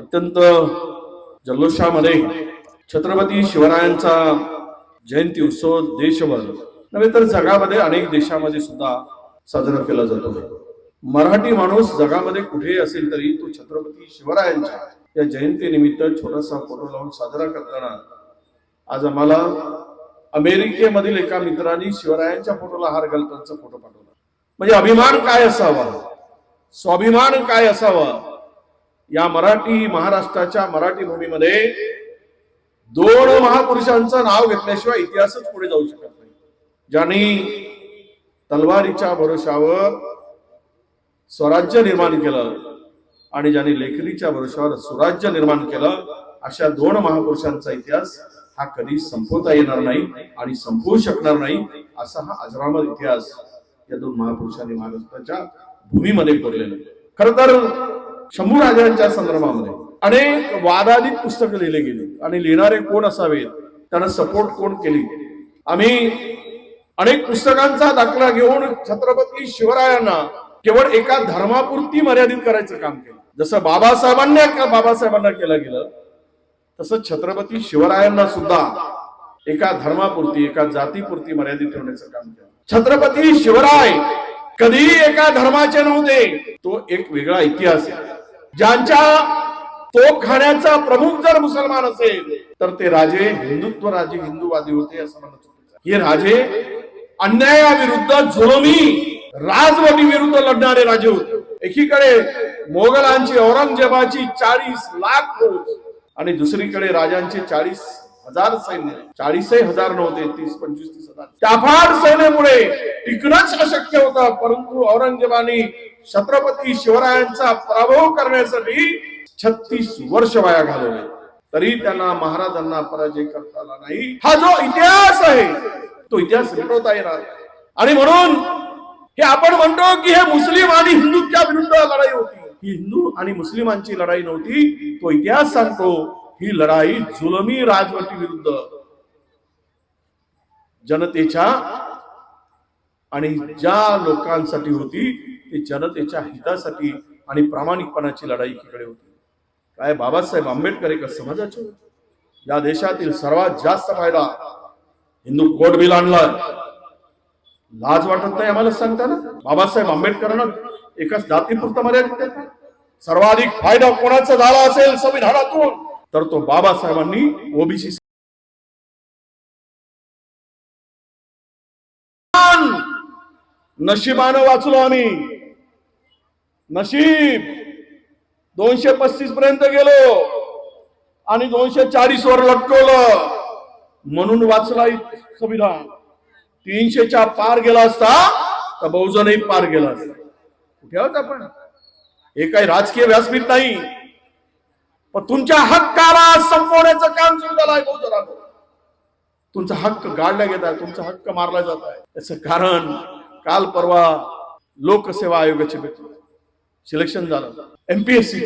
अत्यंत जल्लोषामध्ये छत्रपती शिवरायांचा जयंती उत्सव देशभर नव्हे तर जगामध्ये अनेक देशामध्ये सुद्धा साजरा केला जातो. मराठी माणूस जगामध्ये कुठेही असेल तरी तो छत्रपती शिवरायांच्या या जयंतीनिमित्त छोटासा फोटो लावून साजरा करताना आज आम्हाला अमेरिकेमधील एका मित्रांनी शिवरायांच्या फोटोला हार घालतानाचा फोटो पाठवला. म्हणजे अभिमान काय असावा? स्वाभिमान काय असावा? या मराठी महाराष्ट्राच्या मराठी भूमीमध्ये दोन महापुरुषांचं नाव घेतल्याशिवाय इतिहासच पुढे जाऊ शकत नाही. ज्यांनी तलवारीच्या भरोशावर स्वराज्य निर्माण केलं आणि ज्यांनी लेखणीच्या भरोशावर स्वराज्य निर्माण केलं अशा दोन महापुरुषांचा इतिहास हा कधी संपवता येणार नाही आणि संपवू शकणार नाही असा हा अजरामर इतिहास या दोन महापुरुषांनी महाराष्ट्राच्या भूमीमध्ये कोरलेला खर तर शंभू राजांच्या संदर्भामध्ये. अनेक वादाधिक पुस्तकं लिहिले गेली. आणि लिहिणारे कोण असावेत? त्यांना सपोर्ट कोण केली? आम्ही अनेक पुस्तकांचा दाखला घेऊन छत्रपती शिवरायांना केवळ एका धर्मापुरती मर्यादित करायचं काम केलं. जसं बाबासाहेबांना बाबासाहेबांना केलं गेलं तसं छत्रपती शिवरायांना सुद्धा एका धर्मापुरती एका जातीपुरती मर्यादित ठेवण्याचं काम केलं. छत्रपती शिवराय कधीही एका धर्माचे नव्हते. तो एक वेगळा इतिहास आहे. ज्यांच्या तोप खाण्याचा प्रमुख जर मुसलमान असेल तर ते राजे हिंदुत्व राजे हिंदूवादी होते असं म्हणत होते हे राजे अन्यायाविरुद्ध जुलमी राजवटी विरुद्ध लढणारे राजे होते. एकीकडे मोगलांची औरंगजेबाची चाळीस लाख फौज आणि दुसरीकडे राजांचे चाळीस हजार सैन्य. चाळीसही हजार नव्हते तीस पंचवीस तीस हजार. त्या फार सैन्यामुळे टिकणंच अशक्य होतं परंतु औरंगजेबाने छत्रपती शिवरायांचा पराभव करण्यासाठी छत्तीस वर्ष वाया घालवले. तरी त्यांना महाराजांना पराजय करता आला नाही. हा जो इतिहास आहे तो इतिहास मिटवता येणार नाही. आणि म्हणून हे आपण म्हणतो की हे मुस्लिम आणि हिंदूच्या विरुद्ध लढाई होती. ही हिंदू आणि मुस्लिमांची लढाई नव्हती. तो इतिहास सांगतो ही लढाई जुलमी राजवटी विरुद्ध. जनतेच्या आणि ज्या लोकांसाठी होती ती जनतेच्या हितासाठी आणि प्रामाणिकपणाची लढाई इकडे होती. काय बाबासाहेब आंबेडकर एका समाजाचे या देशातील सर्वात जास्त फायदा हिंदू कोट बिल आणला. लाज वाटत नाही आम्हाला सांगताना? बाबासाहेब आंबेडकरांना एकाच जातीपुरता मर्यादित सर्वाधिक फायदा कोणाचा झाला असेल संविधानातून? तर तो बाबासाहेबांनी ओबीसी नशिबानं वाचलो आम्ही. नशीब. दोनशे पस्तीस पर्यंत गेलो. आणि दोनशे चाळीस वर लटकवलं. म्हणून वाचला संविधान. तीनशेच्या पार गेला असता तर बहुजनही पार गेला असता. कुठे आहोत आपण? हे काही राजकीय व्यासपीठ नाही. पण तुमच्या हक्काला संपवण्याचं काम सुरू झालं आहे बहुजनानं तुमचा हक्क गाडला गेला आहे तुमचा हक्क मारला जात आहे. याचं कारण काल परवा लोकसेवा आयोगाचे सिलेक्शन झालं. एमपीएससी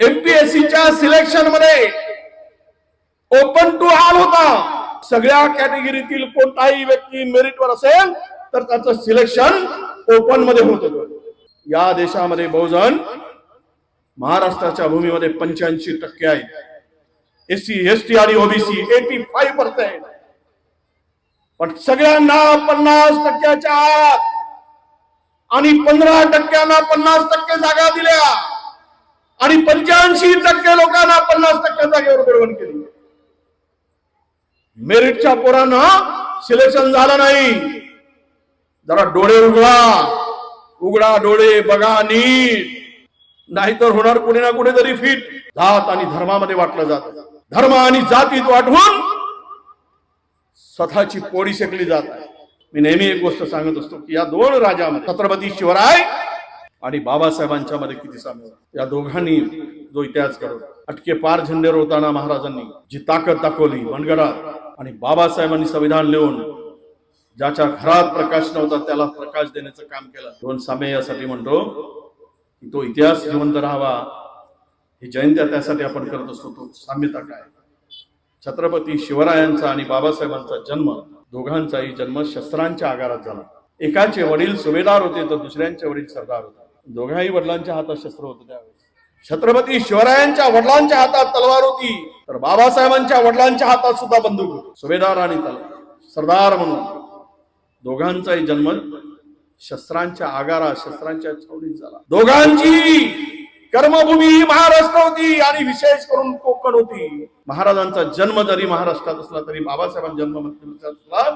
एमपीएससीच्या सिलेक्शनमध्ये ओपन टू ऑल होता. सगळ्या कॅटेगरीतील कोणताही व्यक्ती मेरिटवर असेल तर त्याचं सिलेक्शन ओपनमध्ये होत या देशामध्ये बहुजन महाराष्ट्राच्या भूमीमध्ये पंच्याऐंशी टक्के आहेत. एससी एसटी आणि ओबीसी एटी फाईव्ह पर्सेंट पण सगळ्यांना पन्नास टक्क्याच्या आत आणि पंधरा टक्क्यांना पन्नास टक्के जागा दिल्या. आणि पंच्याऐंशी टक्के लोकांना पन्नास टक्के जागेवर बरोबर केली. मेरिटच्या पोरांना सिलेक्शन झालं नाही. जरा डोळे उघडा. उघडा डोळे बघा नीट. नाहीतर होणार कुठे ना कुठेतरी फिट. जात आणि धर्मामध्ये वाटलं जात. धर्म आणि जातीत वाटवून स्वतःची पोळी शेकली जात आहे. मी नेहमी एक गोष्ट सांगत असतो की या दोन राजामध्ये छत्रपती शिवराय आणि बाबासाहेबांच्या मध्ये किती साम्य या दोघांनी जो इतिहास घडवला. अटके पार झेंडे रोवताना महाराजांनी जी ताकद दाखवली मनगडात आणि बाबासाहेबांनी संविधान लिहून ज्याच्या घरात प्रकाश नव्हता त्याला प्रकाश देण्याचं काम केलं. दोन साम्य यासाठी म्हणतो की तो इतिहास जिवंत राहावा. ही जयंत्या त्यासाठी आपण करत असतो. तो साम्यता काय? छत्रपती शिवरायांचा आणि बाबासाहेबांचा जन्म दोघांचाही जन्म शस्त्रांच्या आगारात झाला. एकाचे वडील सुभेदार होते तर दुसऱ्यांचे वडील सरदार होते. दोघाही वडिलांच्या हातात शस्त्र होतं त्यावेळेस. छत्रपती शिवरायांच्या वडिलांच्या हातात तलवार होती तर बाबासाहेबांच्या वडिलांच्या हातात सुद्धा बंदूक होती. सुभेदार आणि तलवार सरदार म्हणून दोघांचाही जन्म शस्त्रांच्या आगारा शस्त्रांच्या छावणीत झाला. दोघांची कर्मभूमी ही महाराष्ट्र होती आणि विशेष करून कोकण होती. महाराजांचा जन्म जरी महाराष्ट्रात असला तरी बाबासाहेबांचा जन्म असला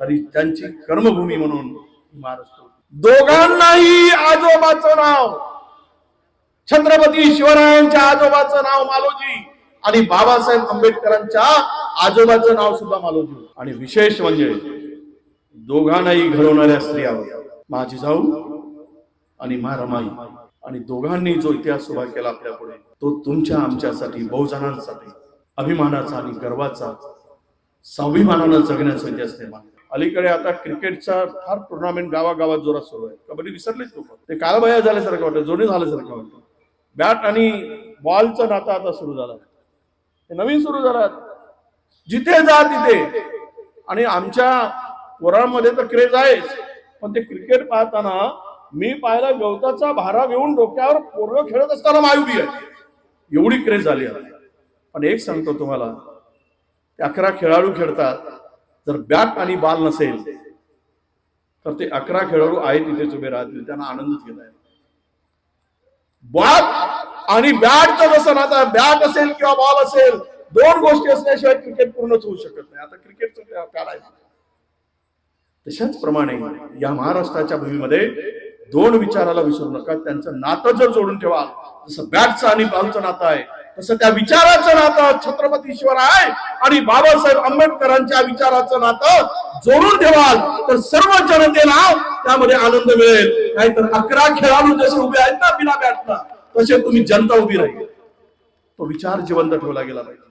तरी त्यांची कर्मभूमी म्हणून महाराष्ट्र होती. दोघांनाही आजोबाचं नाव. छत्रपती शिवरायांच्या आजोबाचं नाव मालोजी आणि बाबासाहेब आंबेडकरांच्या आजोबाचं नाव सुद्धा मालोजी आणि विशेष म्हणजे दोघांनाही घडवणाऱ्या स्त्रिया माझी जाऊ आणि महारमाई आणि दोघांनी जो इतिहास उभा केला आपल्या पुढे तो तुमच्या आमच्यासाठी बहुजनांसाठी अभिमानाचा आणि गर्वाचा स्वाभिमानानं जगण्याचा इतिहास निर्माण अलीकडे आता क्रिकेटचा फार टुर्नामेंट गावागावात जोरात सुरू आहे. कबड्डी विसरलेच लोक. ते कालबाया झाल्यासारखं वाटतं जोडे झाल्यासारखं वाटतं. बॅट आणि बॉलचं नातं आता सुरू झालं. हे नवीन सुरू झालं. जिथे जा तिथे. आणि आमच्या वराळमध्ये तर क्रेज आहेच. पण ते क्रिकेट पाहताना मी पाहिला गवताचा भारा घेऊन डोक्यावर पोरग खेळत असताना मायुबी आहे. एवढी क्रेज झाली आहे. पण एक सांगतो तुम्हाला अकरा खेळाडू खेळतात. जर बॅट आणि बॉल नसेल तर ते अकरा खेळाडू आहेत तिथेच उभे राहतील त्यांना आनंदच घेता आहे. बॉल आणि बॅटचं जसं आता बॅट असेल किंवा बॉल असेल दोन गोष्टी असल्याशिवाय क्रिकेट पूर्णच होऊ शकत नाही. आता क्रिकेटचं काढायचं तशाच प्रमाणे या महाराष्ट्राच्या भूमीमध्ये दोन विचाराला विसरू नका. त्यांचं नातं जर जोडून ठेवा जसं बॅटचं आणि बॉलचं नातं आहे तसं त्या विचाराचं नातं छत्रपती शिवराय आणि बाबासाहेब आंबेडकरांच्या विचाराचं नातं जोडून ठेवाल. तर सर्व जनतेला त्यामध्ये आनंद मिळेल. नाहीतर अकरा खेळाडू जसे उभे आहेत ना बिना बॅटला तसे तुम्ही जनता उभी राहील. तो विचार जिवंत ठेवला गेला पाहिजे.